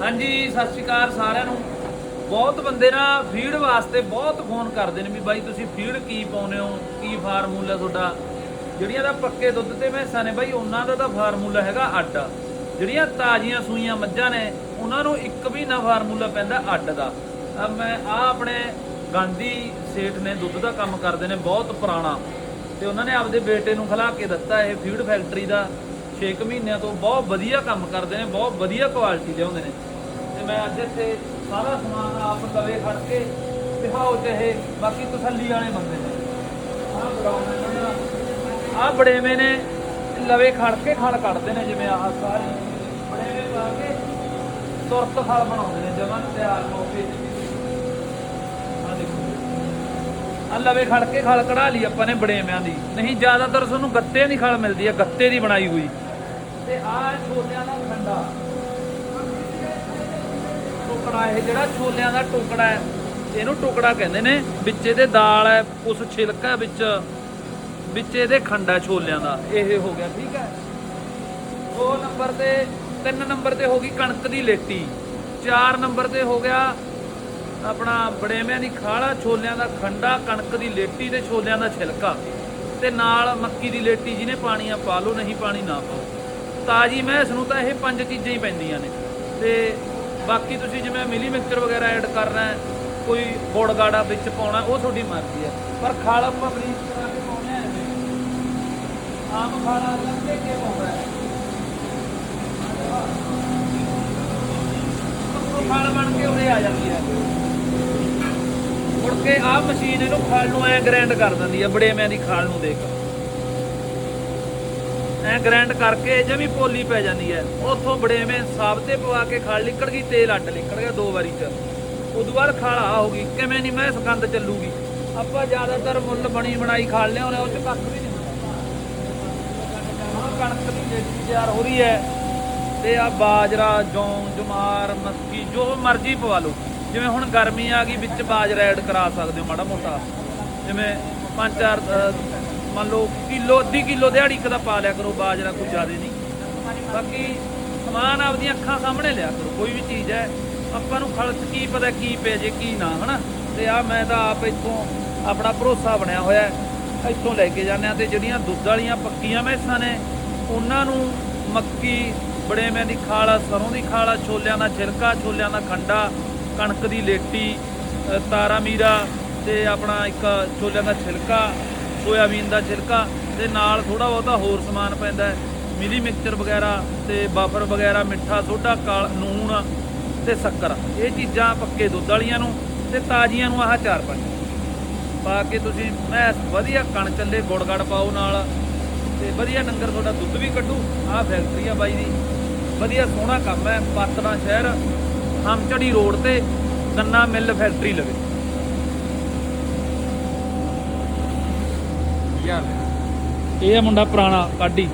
ਹਾਂਜੀ, ਸਤਿ ਸ਼੍ਰੀ ਅਕਾਲ ਸਾਰਿਆਂ ਨੂੰ। ਬਹੁਤ ਬੰਦੇ ਨਾ ਫੀਡ ਵਾਸਤੇ ਬਹੁਤ ਫੋਨ ਕਰਦੇ ਨੇ ਵੀ ਬਾਈ ਤੁਸੀਂ ਫੀਡ ਕੀ ਪਾਉਨੇ ਹੋ? ਕੀ ਫਾਰਮੂਲਾ ਤੁਹਾਡਾ? ਜਿਹੜੀਆਂ ਦਾ ਪੱਕੇ ਦੁੱਧ ਤੇ ਮੈਸਾਂ ਨੇ ਬਾਈ, ਉਹਨਾਂ ਦਾ ਤਾਂ ਫਾਰਮੂਲਾ ਹੈਗਾ ਅੱਡ। ਜਿਹੜੀਆਂ ਤਾਜ਼ੀਆਂ ਸੂਈਆਂ ਮੱਝਾਂ ਨੇ, ਉਹਨਾਂ ਨੂੰ ਇੱਕ ਵੀ ਨਾ ਫਾਰਮੂਲਾ ਪੈਂਦਾ ਅੱਡ ਦਾ। ਮੈਂ ਆ ਆਪਣੇ ਗਾਂਧੀ ਸੇਠ ਨੇ ਦੁੱਧ ਦਾ ਕੰਮ ਕਰਦੇ ਨੇ, ਬਹੁਤ ਪੁਰਾਣਾ। ਤੇ ਉਹਨਾਂ ਨੇ ਆਪਦੇ ਬੇਟੇ ਨੂੰ ਖਿਲਾ ਕੇ ਦਿੱਤਾ ਇਹ ਫੀਡ ਫੈਕਟਰੀ ਦਾ। 6 ਮਹੀਨਿਆਂ ਤੋਂ ਬਹੁਤ ਵਧੀਆ ਕੰਮ ਕਰਦੇ ਨੇ, ਬਹੁਤ ਵਧੀਆ ਕੁਆਲਿਟੀ ਲਿਆਉਂਦੇ ਨੇ। ਤੇ ਮੈਂ ਅੱਜ ਇੱਥੇ ਸਾਰਾ ਸਮਾਨ ਆਪ ਲਵੇ ਖੜ ਕੇ ਦਿਖਾਓ ਚਾਹੇ ਬਾਕੀ ਤਸੱਲੀ ਵਾਲੇ ਬੰਦੇ ਨੇ। ਆਹ ਬਰਾਉਨ ਇਹਨਾਂ ਬੜੇਵੇਂ ਨੇ, ਲਵੇ ਖੜ ਕੇ ਖਲ ਕੱਢਦੇ ਨੇ ਜਿਵੇਂ ਆਹ ਸਾਰੇ। ਬੜੇਵੇਂ ਪਾ ਕੇ ਤੁਰਤ ਖਲ ਬਣਾਉਂਦੇ ਨੇ, ਜਮਾਂ ਤਿਆਰ ਮੌਕੇ ਆਹ ਦੇਖੋ। ਆ ਲਵੇ ਖੜ ਕੇ ਖਲ ਕਢਾ ਲਈ ਆਪਾਂ ਨੇ ਬੜੇਵਿਆਂ ਦੀ। ਨਹੀਂ, ਜ਼ਿਆਦਾਤਰ ਤੁਹਾਨੂੰ ਗੱਤੇ ਦੀ ਖਲ ਮਿਲਦੀ ਹੈ ਗੱਤੇ ਦੀ ਬਣਾਈ ਹੋਈ। ਤੇ ਆ ਛੋਲਿਆਂ ਦਾ ਖੰਡਾ ਟੁਕੜਾ ਇਹ ਜਿਹੜਾ ਛੋਲਿਆਂ ਦਾ ਟੁਕੜਾ ਹੈ, ਇਹਨੂੰ ਟੁਕੜਾ ਕਹਿੰਦੇ ਨੇ। ਵਿੱਚ ਇਹਦੇ ਦਾਲ ਹੈ ਉਸ ਛਿਲਕਾ ਵਿੱਚ। ਵਿੱਚ ਇਹਦੇ ਖੰਡਾ ਛੋਲਿਆਂ ਦਾ। ਇਹ ਹੋ ਗਿਆ, ਠੀਕ ਹੈ? ਦੋ ਨੰਬਰ ਤੇ, ਤਿੰਨ ਨੰਬਰ ਤੇ ਹੋ ਗਈ ਕਣਕ ਦੀ ਲੇਟੀ। ਚਾਰ ਨੰਬਰ ਤੇ ਹੋ ਗਿਆ ਆਪਣਾ ਬੜੇਵਿਆਂ ਦੀ ਖਾਲਾ ਛੋਲਿਆਂ ਦਾ ਖੰਡਾ ਕਣਕ ਦੀ ਲੇਟੀ ਤੇ ਛੋਲਿਆਂ ਦਾ ਛਿਲਕਾ। ਤੇ ਨਾਲ ਮੱਕੀ ਦੀ ਲੇਟੀ, ਜਿਹਨੇ ਪਾਣੀ ਆ, ਪਾ ਲਓ, ਨਹੀਂ ਪਾਣੀ ਨਾ ਪਾਓ। ਤਾਜੀ ਮੈਸ ਨੂੰ ਤਾਂ ਇਹ ਪੰਜ ਚੀਜ਼ਾਂ ਹੀ ਪੈਂਦੀਆਂ ਨੇ। ਤੇ ਬਾਕੀ ਤੁਸੀਂ ਜਿਵੇਂ ਮਿਲੀ ਮਿਕਸਚਰ ਵਗੈਰਾ ਐਡ ਕਰਨਾ ਕੋਈ ਗੁੜ ਗਾੜਾ ਵਿੱਚ ਪਾਉਣਾ, ਉਹ ਤੁਹਾਡੀ ਮਰਜ਼ੀ ਹੈ। ਪਰ ਖਾਲ ਆਪਾਂ ਬਰੀਕ ਕਰਾ ਕੇ ਪਾਉਣਾ ਹੈ ਆਮ ਖਾਣਾ ਲੰਘੇ ਕੇ ਪਾਉਣਾ ਹੈ। ਖਾਲ ਬਣ ਕੇ ਉਰੇ ਆ ਜਾਂਦੀ ਹੈ। ਮੁੜ ਕੇ ਆਹ ਮਸ਼ੀਨ ਇਹਨੂੰ ਖਾਲ ਨੂੰ ਐ ਗ੍ਰੈਂਡ ਕਰ ਦਿੰਦੀ ਹੈ, ਬੜੇਵਿਆਂ ਦੀ ਖਾਲ ਨੂੰ ਦੇਖ। ਐ ਗ੍ਰਾਈਂਡ ਕਰਕੇ ਜਮੀ ਪੋਲੀ ਪੈ ਜਾਂਦੀ ਹੈ ਉੱਥੋਂ ਬੜੇਵੇਂ ਸਾਬਤੇ ਪਵਾ ਕੇ ਖਾਲ ਨਿਕਲ ਗਈ, ਤੇਲ ਅੱਡ ਨਿਕਲ ਗਿਆ ਦੋ ਵਾਰੀ ਚ। ਉਦੋਂ ਬਾਅਦ ਖਾਲ ਆ ਹੋ ਗਈ, ਕਿਵੇਂ ਨਹੀਂ ਮੈਂ ਸਕੰਦ ਚੱਲੂਗੀ। ਆਪਾਂ ਜ਼ਿਆਦਾਤਰ ਮੁੱਲ ਬਣੀ ਬਣਾਈ ਖਾਲ ਲਿਆਉਂਦੇ ਉਹ ਚ ਕੱਖ ਵੀ ਨਹੀਂ ਕਣਕ ਦੀ ਜੇਤੀ ਤਿਆਰ ਹੋ ਰਹੀ ਹੈ ਤੇ ਆ ਬਾਜਰਾ, ਜੌਂ, ਜਮਾਰ, ਮੱਕੀ, ਜੋ ਮਰਜ਼ੀ ਪਵਾ ਲਓ। ਜਿਵੇਂ ਹੁਣ ਗਰਮੀ ਆ ਗਈ, ਵਿੱਚ ਬਾਜਰਾ ਐਡ ਕਰਾ ਸਕਦੇ ਹੋ, ਮਾੜਾ ਮੋਟਾ। ਜਿਵੇਂ ਪੰਜ ਚਾਰ ਮੰਨ ਲਓ ਕਿਲੋ, ਅੱਧੀ ਕਿਲੋ ਦਿਹਾੜੀ ਕਦਾ ਪਾ ਲਿਆ ਕਰੋ, ਬਾਜਰਾ ਕੋਈ ਜ਼ਿਆਦਾ ਨਹੀਂ। ਬਾਕੀ ਸਮਾਨ ਆਪਦੀਆਂ ਅੱਖਾਂ ਸਾਹਮਣੇ ਲਿਆ ਕਰੋ, ਕੋਈ ਵੀ ਚੀਜ਼ ਹੈ। ਆਪਾਂ ਨੂੰ ਖਲਚ ਕੀ ਪਤਾ ਕੀ ਪੈ ਜੇ, ਕੀ ਨਾ, ਹਨਾ? ਤੇ ਆ ਮੈਂ ਤਾਂ ਆਪ ਇੱਥੋਂ ਆਪਣਾ ਭਰੋਸਾ ਬਣਿਆ ਹੋਇਆ ਇੱਥੋਂ ਲੈ ਕੇ ਜਾਂਦੇ ਆ ਤੇ ਜਿਹੜੀਆਂ ਦੁੱਧ ਵਾਲੀਆਂ ਪੱਕੀਆਂ ਮੈਸਾਂ ਨੇ, ਉਹਨਾਂ ਨੂੰ ਮੱਕੀ ਬੜੇਵੇਂ ਦੀ ਖਾਲਾ, ਸਰੋਂ ਦੀ ਖਾਲ, ਛੋਲਿਆਂ ਦਾ ਛਿਲਕਾ, ਛੋਲਿਆਂ ਦਾ ਖੰਡਾ, ਕਣਕ ਦੀ ਲੇਟੀ ਤਾਰਾ ਮੀਰਾ ਤੇ ਆਪਣਾ ਇੱਕ ਛੋਲਿਆਂ ਦਾ ਛਿਲਕਾ ਸੋਇਆਬੀਨ ਦਾ ਛਿਲਕਾ ਤੇ ਨਾਲ ਥੋੜਾ ਬਹੁਤਾ ਹੋਰ ਸਮਾਨ ਪੈਂਦਾ ਹੈ। ਮਿਲੀ ਮਿਕਸਚਰ ਵਗੈਰਾ ਤੇ ਬਫਰ ਵਗੈਰਾ, ਮਿੱਠਾ, ਸੋਡਾ, ਕਾਲ, ਨੂਣ ਤੇ ਸ਼ੱਕਰ। ਇਹ ਚੀਜ਼ਾਂ ਪੱਕੇ ਦੁੱਧ ਵਾਲੀਆਂ ਨੂੰ ਤੇ ਤਾਜ਼ੀਆਂ ਨੂੰ ਆਹ ਚਾਰ ਪੰਜ। ਪਾ ਕੇ ਤੁਸੀਂ ਮੈਂ ਵਧੀਆ ਕਣ ਚੱਲੇ, ਗੁੜ ਗੜ ਪਾਓ ਨਾਲ ਤੇ ਵਧੀਆ ਨੰਗਰ ਤੁਹਾਡਾ ਦੁੱਧ ਵੀ ਕੱਢੂ। ਆਹ ਫੈਕਟਰੀ ਆ ਬਾਈ ਦੀ ਵਧੀਆ ਸੋਹਣਾ ਕੰਮ ਹੈ। ਪਾਤਰਾ ਸ਼ਹਿਰ, ਹਮਚੜੀ ਰੋਡ ਤੇ ਗੰਨਾ ਮਿੱਲ ਫੈਕਟਰੀ ਲਵੇ। ਇਹ ਆ ਮੁੰਡਾ ਪੁਰਾਣਾ ਕਾਢੀ